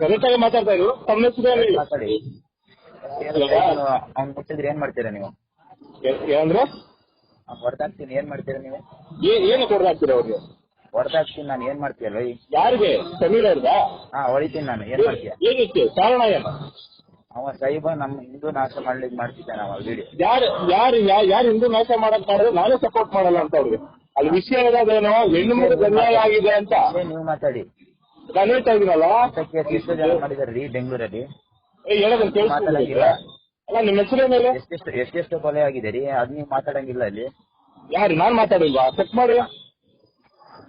Correct ಆಗಿ ಮಾತಾಡ್ತಾ ಇರು ತಮ್ಮ ಹೆಸರು ಹೇಳಿ? ಮಾತಾಡಿ. ಅವ್ನು ಮುಟ್ಟಿದ್ರೆ ಏನ್ ಮಾಡ್ತೀರಾ ನೀವು? ಏನಂದ್ರೆ? ಹೊಡೆದಾಕ್ತೀನಿ ಏನ್ ಮಾಡ್ತೀರಾ ನೀವು? ಏನು ಕೊಡ್ರಾಕ್ತೀರ ಅವ್ರಿಗೆ? ಹೊಡೆದಾಕ್ತೀನಿ ನಾನು ಏನ್ ಮಾಡ್ತೀಯಲ್ಲ ಯಾರಿಗೆ? ಸಮೀರ್ ಅವ್ರದಾ ಹಾ ಹೊಡಿತೀನಿ ನಾನು ಏನ್ ಮಾಡ್ತೀಯ? ಏನಕ್ಕೆ? ಕಾರಣ ಏನು? ಅವ ಸಾಹಿಬ ನಮ್ಮ ಹಿಂದೂ ನಾಶ ಮಾಡ್ಲಿಕ್ಕೆ ಮಾಡ್ತಿದ್ದಾನೆ ಅವ ವಿಡಿಯೋ ಯಾರು ಯಾರು ಯಾರು ಹಿಂದೂ ನಾಶ ಮಾಡಕ್ ಮಾಡಿದ್ರೆ ನಾನೇ ಸಪೋರ್ಟ್ ಮಾಡಲ್ಲ ಅಂತ ಅವ್ರಿಗೆ. ಅಲ್ಲಿ ವಿಷಯ ಇರೋದೇನೋ ಹೆಣ್ಣು ಮಗು ಅನ್ಯಾಯ ಆಗಿದೆ ಅಂತ. ನೀವು ಮಾತಾಡಿ. ನಾನು ಆಗಿರಲ್ಲ ಇದೀನಲ್ಲ? ಕೇಸ್ ಎಷ್ಟು ಜನ ಮಾಡಿದಾರೆ ಬೆಂಗಳೂರಲ್ಲಿ. ಏ ಹೇಳೋದನ್ನ ಕೇಳಿಸ್ಕೊಂಡಿದ್ದೀರಾ ಮಾತಾಡಂಗಿಲ್ಲ. ಅಲ್ಲ ನಿಮ್ಮ ಹೆಸರು ಮೇಲೆ ಎಷ್ಟೆಷ್ಟು ಎಷ್ಟೆಷ್ಟು ಕೊಲೆ ಆಗಿದೆ ರೀ? ಅದ್ ನೀವು ಮಾತಾಡಂಗಿಲ್ಲ ಅಲ್ಲಿ ಯಾರು ನಾನ್ ಮಾತಾಡಿಲ್ವಾ? ಚೆಕ್ ಮಾಡಿ.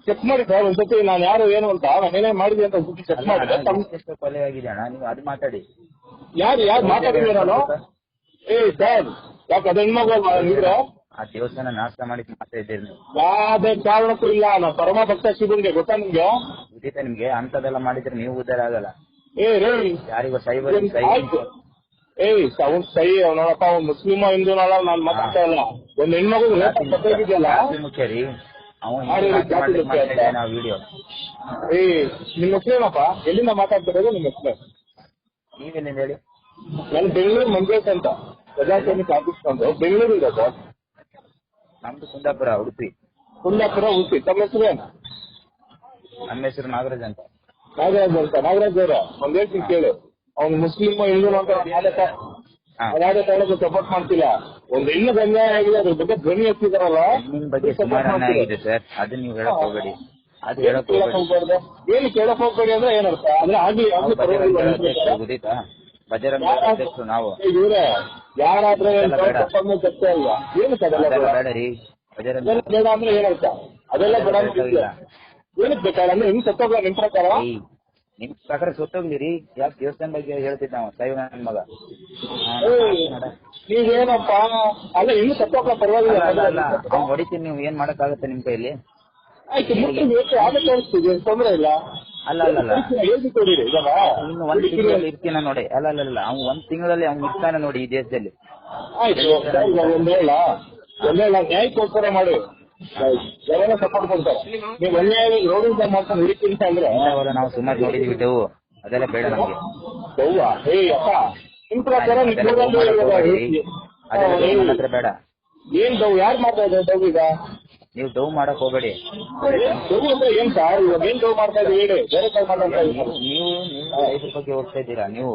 ಚೆಕ್ ಮಾಡಿ ಸರ್ ಒಂದ್ಸತಿ ನಾನು ಯಾರು ಏನು ಅಂತ. ನಾನು ಏನೇ ಮಾಡಿದೆ ಅಂತ ಒಂದ್ಸತಿ ಚೆಕ್ ಮಾಡಿ. ಎಷ್ಟು ಎಷ್ಟೆಷ್ಟು ಕೊಲೆ ಆಗಿದೆ ಅಣ್ಣ? ನೀವು ಅದು ಮಾತಾಡಿ. ಯಾರು ಯಾರು ಮಾತಾಡಿದ್ರೆ ನಾನು ಏ ಸರ್ ಯಾಕೆ ಅದು ಹೆಣ್ಮಗು ಅಲ್ವಾ ನೀವ್ರೆ ಆ ದೇವಸ್ಥಾನ ನಾಶ ಮಾಡಿ ಮಾತ್ರ ಇದ್ದೀರಿ ನೀವು ಯಾವ್ದೇ ಕಾರಣಕ್ಕೂ ಇಲ್ಲ. ನಾವು ಪರಮ ಭಕ್ತ ಶಿವನ್ಗೆ ಗೊತ್ತಾ ನಿಮ್ಗೆ? ಗೊತ್ತಿತ್ತ ನಿಮ್ಗೆ ಅಂತದೆಲ್ಲ ಮಾಡಿದ್ರೆ ನೀವು ಉದ್ದಾರ ಆಗಲ್ಲ. ಏ ರೇ ಯಾರಿಗೋ ಸೈಬರ್ ಏಯ್ ಅವ್ನ್ ಸೈ ನೋಡಪ್ಪ ಅವ್ನ್ ಮುಸ್ಲಿಮ ಹಿಂದೂನಲ್ಲ ನಾನ್ ಮಾತಾಡ್ತಾ ಇಲ್ಲ. ಒಂದ್ ಹೆಣ್ಮಗು ಮುಖ್ಯರಿ ಮುಖ್ಯ ರೀ. ಆ ವಿಡಿಯೋ ಏ ನಿಮ್ಮ ಹೆಸರೇನಪ್ಪ ಎಲ್ಲಿಂದ ಮಾತಾಡ್ತಿರೋದು ನಿಮ್ ಹೆಸರು ನೀವೇನೇನ್ ಹೇಳಿ? ನಾನು ಬೆಂಗಳೂರು ಮಂಜೇಶ್ ಅಂತ ಪ್ರಜಾಸೈನಿಕ ಆಫೀಸ್ ಬಂದು. ಬೆಂಗಳೂರು ಇದೆ ಸರ್ ನಮ್ದು ಕುಂದಾಪುರ ಉಡುಪಿ. ಕುಂದಾಪುರ ಉಡುಪಿ. ತಮ್ಮ ಹೆಸರು ಏನು? ನಮ್ಮ ಹೆಸರು ನಾಗರಾಜ್ ಅಂತ. ನಾಗರಾಜ್ ಅಂತ. ನಾಗರಾಜ್ ಅವರ ಒಂದ್ ಹೇಳ್ತೀನಿ ಕೇಳು. ಅವ್ನು ಮುಸ್ಲಿಮ್ ಹಿಂದೂ ಅಂತ ಯಾವ. ಕಾರಣಕ್ಕೂ ಸಪೋರ್ಟ್ ಮಾಡ್ತಿಲ್ಲ. ಒಂದ್ ಹೆಣ್ಣು ಅನ್ಯಾಯ ಆಗಿದೆ ಅದ್ರ ಬಗ್ಗೆ ಧ್ವನಿ ಎತ್ತಿದಾರಲ್ಲ. ಬಗ್ಗೆ ಸುಮಾರು ಅನ್ಯಾಯ ಆಗಿದೆ ಸರ್. ಅದು ನೀವು ಹೇಳಕ್ ಹೋಗಬೇಡಿ. ಅದು ಹೇಳಕ್ ಹೋಗ್ಬಾರ್ದು? ಏನು ಕೇಳಕ್ ಹೋಗ್ಬೇಡಿ ಅಂದ್ರೆ ಏನರ್ಥ? ಅಂದ್ರೆ ಆಗ್ಲಿ ಆಗ್ಲಿ ಪರವಾಗಿಲ್ಲ. ಬಜರಂಗ ಅಧ್ಯಕ್ಷರು ನಾವು. ಇವ್ರೆ ಯಾರಾದ್ರೂ ಏನ್ ಅದೆಲ್ಲ ಬೇಡ. ತಪ್ಪನ್ನು ತಪ್ಪೇ ಅಲ್ವಾ ಏನಕ್ಕೆ ಅದೆಲ್ಲ ಅದೆಲ್ಲ ಬೇಡ? ಬೇಡ ರೀ. ಬಜರಂಗ ಅದೆಲ್ಲ ಬೇಡ ಅಂದ್ರೆ ಏನರ್ಥ ಅದೆಲ್ಲ ಬೇಡ ಏನಕ್ಕೆ ಬೇಕಾದ್ರೆ? ಅಂದ್ರೆ ಹಿಂಗ್ ಸತ್ತೋಗ್ಲ ನಿಮ್ ಪ್ರಕಾರ? ನಿಮ್ ಪ್ರಕಾರ ಸುತ್ತೋಗ್ಲಿ ಯಾಕೆ ದೇವಸ್ಥಾನ ಬಗ್ಗೆ ಹೇಳ್ತಿದ್ದ ನಾವು? ಸೈವ ನನ್ ಮಗ. ನೀವೇನಪ್ಪ? ಅಲ್ಲ ಇನ್ನು ಸತ್ತೋಗ ಪರವಾಗಿಲ್ಲ. ಹೊಡಿತೀನಿ ನೀವು. ಏನ್ ಮಾಡಕ್ಕಾಗತ್ತೆ ನಿಮ್ ಕೈಲಿ? ಆಯ್ತು ಬೇಕು ಆಗ ತೋರಿಸ್ತೀವಿ ತೊಂದ್ರೆ ಇಲ್ಲ? ಅಲ್ಲ ಅಲ್ಲ ಅಲ್ಲ. ಹೇಳ್ತಿ ಕೊಡಿರಿ ಇದನ್ನ. ಇನ್ನು ಒಂದ್ ತಿಂಗಳಲ್ಲಿ ಇರ್ತೀನ ನೋಡಿ. ಅಲ್ಲ ಅಲ್ಲ ಅಲ್ಲ. ಅವ್ನು ಒಂದ್ ತಿಂಗಳಲ್ಲಿ ಅವ್ನು ಇರ್ತಾನೆ ನೋಡಿ ಈ ದೇಶದಲ್ಲಿ. ಆಯ್ತು ಇವಾಗ ಒಂದ್ ಹೇಳ. ಒಂದ್ ನ್ಯಾಯಕ್ಕೋಸ್ಕರ ಮಾಡಿ. ಯಾವಾಗ ಸಪೋರ್ಟ್ ಕೊಡ್ತಾರೆ. ನೀವು ಒಳ್ಳೆಯ ರೋಡಿಂದ ಮಾಡ್ಕೊಂಡು ಹಿಡಿತೀನಿ ಅಂದ್ರೆ. ನಾವು ಸುಮಾರು ನೋಡಿದೀವಿ ಡೇವು ಅದೆಲ್ಲ ಬೇಡ ನಮಗೆ. ಡವ್ವಾ ಹೇ ಅಪ್ಪ ನಿಮ್ ಪ್ರಕಾರ ಅದೆಲ್ಲ ಡವ್ ಡವ್ ಬೇಡ. ಏನ್ ಬೌ ಯಾರು ಮಾಡ್ತಾ ಇದ್ದಾರೆ ಈಗ? ನೀವು ಡವ್ ಮಾಡಕ್ ಹೋಗ್ಬೇಡಿ. ಅಂದ್ರೆ ಏನ್ ಸರ್? ಇವಾಗ ಏನ್ ದವ್ ಮಾಡ್ತಾ ಇದ್ದೀವಿ ಹೇಳಿ. ಬೇರೆ ನೀವು ಇದ್ದೀವಿ ರೈತರ ಬಗ್ಗೆ ಹೋಗ್ತಾ ಇದ್ದೀರಾ? ನೀವು?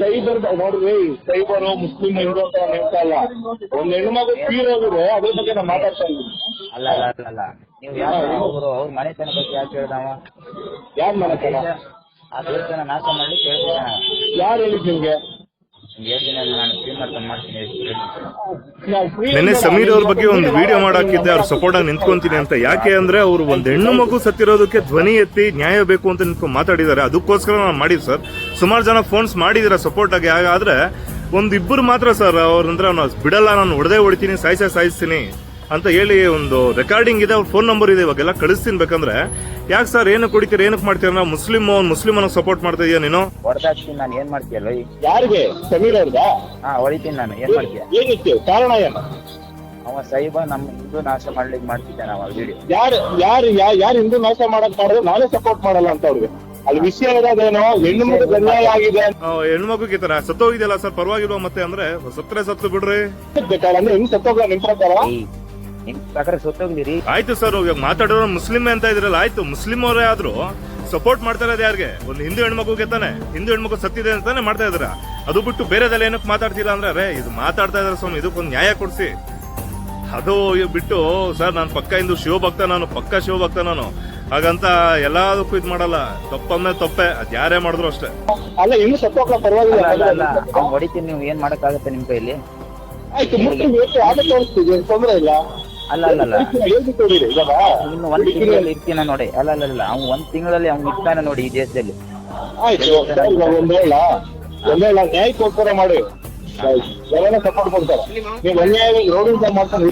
ಸೈಬರ್ ನೋಡ್ರಿ. ಸೈಬರು ಮುಸ್ಲಿಂ ಹಿಂದೂ ಅಂತ ಹೇಳ್ತಾ ಇಲ್ಲ. ಒಂದ್ ಹೆಣ್ಮಗು ಅದ್ರ ಬಗ್ಗೆ ನಾನು ಮಾತಾಡ್ತಾ ಇದ್ದೀನಿ. ಅಲ್ಲ ಅಲ್ಲ ಅಲ್ಲ ಅಲ್ಲ. ನೀವು ಯಾರು ಒಬ್ರು ಅವ್ರ ಮನೆತನ ಬಗ್ಗೆ ಯಾಕೆ ಹೇಳ್ದವ ಯಾರ್ ಮನೆ ಕಣ ಆ ನಾಶ ಮಾಡ್ಲಿಕ್ಕೆ ಹೇಳ್ತಿದ್ದಾನ ಯಾರು ಹೇಳಿದ್ ನಿಮ್ಗೆ? ನಿನ್ನೆ ಸಮೀರ್ ಅವ್ರ ಬಗ್ಗೆ ಒಂದು ವಿಡಿಯೋ ಮಾಡಾಕಿದ್ದೆ ಅವ್ರ ಸಪೋರ್ಟ್ ಆಗಿ ನಿಂತ್ಕೊಂತೀನಿ ಅಂತ. ಯಾಕೆ ಅಂದ್ರೆ ಅವ್ರು ಒಂದ್ ಹೆಣ್ಣು ಮಗು ಸತ್ತಿರೋದಕ್ಕೆ ಧ್ವನಿ ಎತ್ತಿ ನ್ಯಾಯ ಬೇಕು ಅಂತ ನಿಂತ್ಕೊಂಡು ಮಾತಾಡಿದ್ದಾರೆ. ಅದಕ್ಕೋಸ್ಕರ ನಾನು ಮಾಡಿದ್ ಸರ್. ಸುಮಾರು ಜನ ಫೋನ್ಸ್ ಮಾಡಿದಿರ ಸಪೋರ್ಟ್ ಆಗಿ. ಹಾಗಾದ್ರೆ ಒಂದಿಬ್ಬರು ಮಾತ್ರ ಸರ್ ಅವ್ರಂದ್ರೆ ಅವ್ನು ಬಿಡಲ್ಲ ನಾನು ಹೊಡೆದೇ ಹೊಡಿತೀನಿ ಸಾಯಿಸೇ ಸಾಯಿಸ್ತೀನಿ. ಅಂತ ಹೇಳಿ ಒಂದು ರೆಕಾರ್ಡಿಂಗ್ ಇದೆ ಅವ್ರ ಫೋನ್ ನಂಬರ್ ಇದೆ ಇವಾಗೆಲ್ಲ ಕಳಿಸ್ತೀನಿ ಬೇಕಂದ್ರೆ. ಯಾಕೆ ಸರ್ ಏನು ಕುಡಿತೀರ ಏನಕ್ಕೆ ಮಾಡ್ತೀರ? ನಾವು ಮುಸ್ಲಿಂ ಅವ್ನು ಮುಸ್ಲಿಂ ಅನ್ನೋ ಸಪೋರ್ಟ್ ಮಾಡ್ತಾ ಇದೀಯ ನೀನು? ಹೊಡೆದಾಕ್ತೀನಿ ನಾನು ಏನ್ ಮಾಡ್ತೀಯಲ್ಲ ಯಾರಿಗೆ? ಸಮೀರ್ ಅವ್ರದಾ? ಹಾ ಹೊಡಿತೀನಿ ನಾನು. ಏನ್ ಮಾಡ್ತೀಯ? ಏನಕ್ಕೆ ಕಾರಣ ಏನು? ಅವ ಸೈಬ ನಮ್ ಹಿಂದೂ ನಾಶ ಮಾಡ್ಲಿಕ್ಕೆ ಮಾಡ್ತಿದ್ದೆ ನಾವು ವಿಡಿಯೋ ಯಾರು ಯಾರು ಯಾರು ಹಿಂದೂ ನಾಶ ಮಾಡಕ್ ಮಾಡಿದ್ರೆ ನಾನೇ ಸಪೋರ್ಟ್ ಮಾಡಲ್ಲ ಅಂತ ಅವ್ರಿಗೆ. ಅಲ್ಲಿ ವಿಷಯ ಇರೋದೇನೋ ಹೆಣ್ಣು ಮಗು ಅನ್ಯಾಯ ಆಗಿದೆ ಹೆಣ್ಮಗುಗೆ ತರ ಸತ್ತೋಗಿದೆಯಲ್ಲ ಸರ್ ಪರವಾಗಿಲ್ವಾ ಮತ್ತೆ ಅಂದ್ರೆ? ಸತ್ತರೆ ಸತ್ತು ಬಿಡ್ರಿ. ಬೇಕಾದ್ರೆ ಹೆಂಗ್ ಸತ್ತೋಗ ಸತ್ತೋಗ್ಲ ನಿಮ್ ಪ್ರಕಾರ? ನಿಮ್ ಪ್ರಕಾರ ಆಯ್ತು ಸರ್ ಇವಾಗ ಮಾತಾಡೋರು ಮುಸ್ಲಿಂ ಅಂತ ಇದ್ರಲ್ಲ ಆಯ್ತು. ಮುಸ್ಲಿಂ ಅವರೇ ಆದ್ರೂ ಸಪೋರ್ಟ್ ಮಾಡ್ತಾ ಇರೋದು ಯಾರಿಗೆ? ಒಂದು ಹಿಂದೂ ಹೆಣ್ಮಗುಗೆ ತಾನೆ? ಹಿಂದೂ ಹೆಣ್ಮಗು ಸತ್ತಿದೆ ಅಂತಾನೆ ಮಾಡ್ತಾ ಇದ್ರ ಅದು ಬಿಟ್ಟು ಬೇರೆದೆಲ್ಲ ಏನಕ್ಕೆ ಮಾತಾಡ್ತಿಲ್ಲ ಅಂದ್ರೆ ಅರೆ ಇದು ಮಾತಾಡ್ತಾ ಇದಾರೆ ಸ್ವಾಮಿ ಇದಕ್ಕೊಂದು ನ್ಯಾಯ ಕೊಡ್ಸಿ. ಅದು ಬಿಟ್ಟು ಸರ್ ನಾನು ಪಕ್ಕ ಇಂದು ಶಿವಭಕ್ತ ನಾನು ಪಕ್ಕ ಶಿವಭಕ್ತ ನಾನು. ಹಾಗಂತ ಎಲ್ಲದಕ್ಕೂ ಇದು ಮಾಡಲ್ಲ. ತಪ್ಪಮ್ಮೆ ತಪ್ಪೆ. ಅದ್ ಯಾರೇ ಮಾಡಿದ್ರು ಅಷ್ಟೇ. ಅಲ್ಲ ಇನ್ನು ಸತ್ತೋಗ್ಲ ಪರವಾಗಿಲ್ಲ. ಅಲ್ಲ ಅಲ್ಲ ಅಲ್ಲ. ಅವ್ನ್ ಹೊಡಿತೀನಿ ನೀವು ಏನ್ ಮಾಡಕ್ಕಾಗತ್ತೆ ನಿಮ್ ಕೈಲಿ ಆಯ್ತು ಮುಟ್ಟು ಆಗ ತೋರಿಸ್ತೀವಿ ತೊಂದ್ರೆ ಇಲ್ಲ. ಅಲ್ಲ ಅಲ್ಲ ಅಲ್ಲ. ಇನ್ನು ಒಂದ್ ತಿಂಗಳಲ್ಲಿ ಇರ್ತೀನ ನೋಡಿ. ಅಲ್ಲ ಅಲ್ಲ ಅಲ್ಲ ಅವ್ನು ಒಂದ್ ತಿಂಗಳಲ್ಲಿ ಅವ್ನು ಇರ್ತಾನೆ ನೋಡಿ ಈ ದೇಶದಲ್ಲಿ. ಆಯ್ತು ಇವಾಗ ಒಂದ್ ಹೇಳ ಒಂದ್ ಹೇಳ ನ್ಯಾಯಕ್ಕೋಸ್ಕರ ಮಾಡಿ. ಸಪೋರ್ಟ್ ಕೊಡ್ತಾರೆ. ನೀವು ಅನ್ಯಾಯ ರೋಡಿಂದ ಮಾಡ್ಕೊಂಡು